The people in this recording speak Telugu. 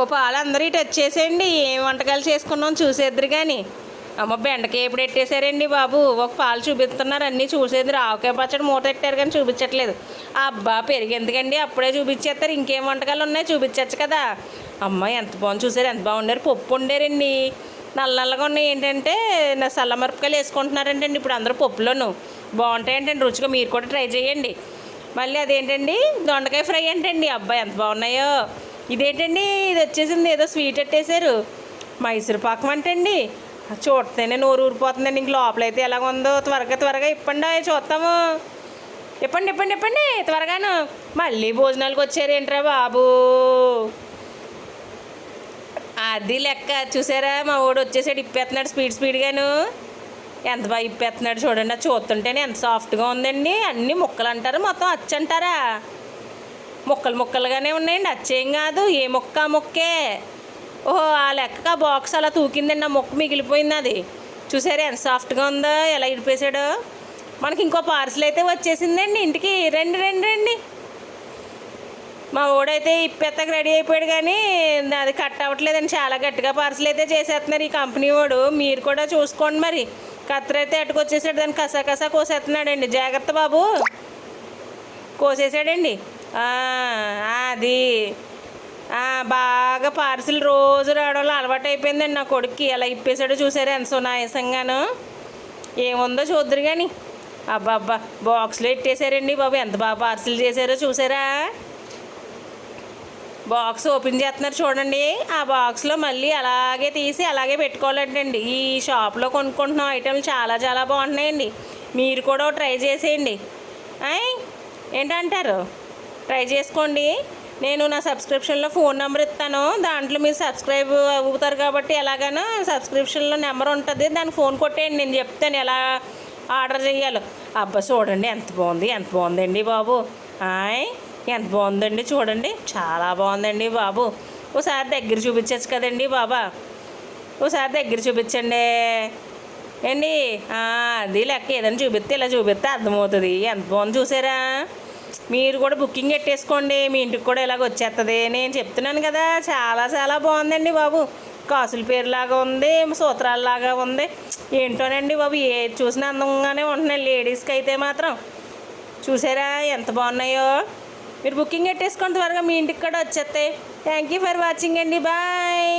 ఓ పాలు అందరూ ఇటు వచ్చేసేయండి. ఏం వంటకాలు చేసుకున్నాం చూసేద్దరు కానీ అమ్మ బెండకాయ ఎప్పుడు పెట్టేశారండి బాబు? ఒక పాలు చూపిస్తున్నారు అన్నీ చూసేది ఆవకాయ పచ్చడి మూత పెట్టారు కానీ చూపించట్లేదు. అబ్బా పెరిగి ఎందుకండి? అప్పుడే చూపించేస్తారు ఇంకేం వంటకాలు ఉన్నాయి? చూపించచ్చు కదా. అమ్మ ఎంత బాగుంది చూసారు? ఎంత బాగుండారు పప్పు వండారండి. నల్ల నల్లగా ఉన్నాయి. ఏంటంటే నా సల్లమరపకాయలు వేసుకుంటున్నారంటే వేసుకుంటున్నారంటండి ఇప్పుడు అందరూ పప్పులోను. బాగుంటాయంటండి. రుచిగా మీరు కూడా ట్రై చేయండి. మళ్ళీ అదేంటండి? దొండకాయ ఫ్రై ఏంటండి అబ్బాయి ఎంత బాగున్నాయో. ఇదేంటండి? ఇది వచ్చేసింది. ఏదో స్వీట్ పెట్టేశారు మైసూర్ పాకం అంటండి. చూడితేనే నోరు ఊరిపోతుందండి. ఇంక లోపలైతే ఎలాగ ఉందో త్వరగా త్వరగా ఇప్పండి. అవి చూస్తాము. ఇప్పండి ఇప్పండి ఇప్పండి. త్వరగాను. మళ్ళీ భోజనాలకు వచ్చారేంట్రా బాబు? అది లెక్క. చూసారా? మా వాడు వచ్చేసాడు. ఇప్పేస్తున్నాడు స్పీడ్ స్పీడ్గాను. ఎంత బాగా ఇప్పేస్తున్నాడు చూడండి. అది చూస్తుంటేనే ఎంత సాఫ్ట్గా ఉందండి. అన్ని ముక్కలు అంటారు మొత్తం అచ్చంటారా? ముక్కలు ముక్కలుగానే ఉన్నాయండి. అచ్చేం కాదు ఏ మొక్క ఆ మొక్కే. ఓహో ఆ లెక్క ఆ బాక్స్ అలా తూకిందండి. ఆ మొక్క మిగిలిపోయింది అది. చూసారా ఎంత సాఫ్ట్గా ఉందో ఎలా ఇడిపేశాడో. మనకి ఇంకో పార్సల్ అయితే వచ్చేసిందండి. ఇంటికి రండి రండి రండి. మా ఓడైతే ఇప్పెత్తకు రెడీ అయిపోయాడు కానీ అది కట్ అవ్వట్లేదండి. చాలా గట్టిగా పార్సల్ అయితే చేసేస్తున్నారు ఈ కంపెనీ వాడు. మీరు కూడా చూసుకోండి మరి. కత్తెర అయితే అటుకొచ్చేసాడు దాన్ని కసా కసా కోసేస్తున్నాడండి. జాగ్రత్త బాబు. కోసేసాడండి. అది. బాగా పార్సిల్ రోజు రావడంలో అలవాటు అయిపోయిందండి నా కొడుక్కి. ఎలా ఇప్పేసాడో చూసారా ఎంత సునాయసంగాను. ఏముందో చూద్దరు కానీ అబ్బా అబ్బా బాక్స్లో ఎట్టేశారండి బాబు. ఎంత బాగా పార్సిల్ చేశారో చూసారా. బాక్స్ ఓపెన్ చేస్తున్నారు చూడండి. ఆ బాక్స్లో మళ్ళీ అలాగే తీసి అలాగే పెట్టుకోవాలంటండి. ఈ షాప్లో కొనుక్కుంటున్న ఐటెంలు చాలా చాలా బాగుంటున్నాయండి. మీరు కూడా ట్రై చేసేయండి. ఏంటంటారు? ట్రై చేసుకోండి. నేను నా సబ్స్క్రిప్షన్లో ఫోన్ నెంబర్ ఇస్తాను. దాంట్లో మీరు సబ్స్క్రైబ్ అవుతారు కాబట్టి ఎలాగైనా సబ్స్క్రిప్షన్లో నెంబర్ ఉంటుంది. దానికి ఫోన్ కొట్టేయండి. నేను చెప్తాను ఎలా ఆర్డర్ చేయాలో. అబ్బా చూడండి ఎంత బాగుంది ఎంత బాగుందండి బాబు. ఆయ్ ఎంత బాగుందండి చూడండి. చాలా బాగుందండి బాబు. ఓసారి దగ్గర చూపించచ్చు కదండి బాబా. ఒకసారి దగ్గర చూపించండి. ఏండి? అది లెక్క ఏదైనా చూపిస్తే ఇలా చూపిస్తే అర్థమవుతుంది. ఎంత బాగుంది చూసారా? మీరు కూడా బుకింగ్ పెట్టేసుకోండి మీ ఇంటికి కూడా ఇలాగ వచ్చేస్తుంది నేను చెప్తున్నాను కదా చాలా చాలా బాగుందండి బాబు. కాసుల పేరులాగా ఉంది సూత్రాలలాగా ఉంది. ఏంటోనండి బాబు ఏది చూసినా అందంగానే ఉంటున్నాయి లేడీస్కి అయితే మాత్రం. చూసారా ఎంత బాగున్నాయో. మీరు బుకింగ్ పెట్టేసుకోండి త్వరగా మీ ఇంటికి కూడా వచ్చేస్తాయి థ్యాంక్ యూ ఫర్ వాచింగ్ అండి బాయ్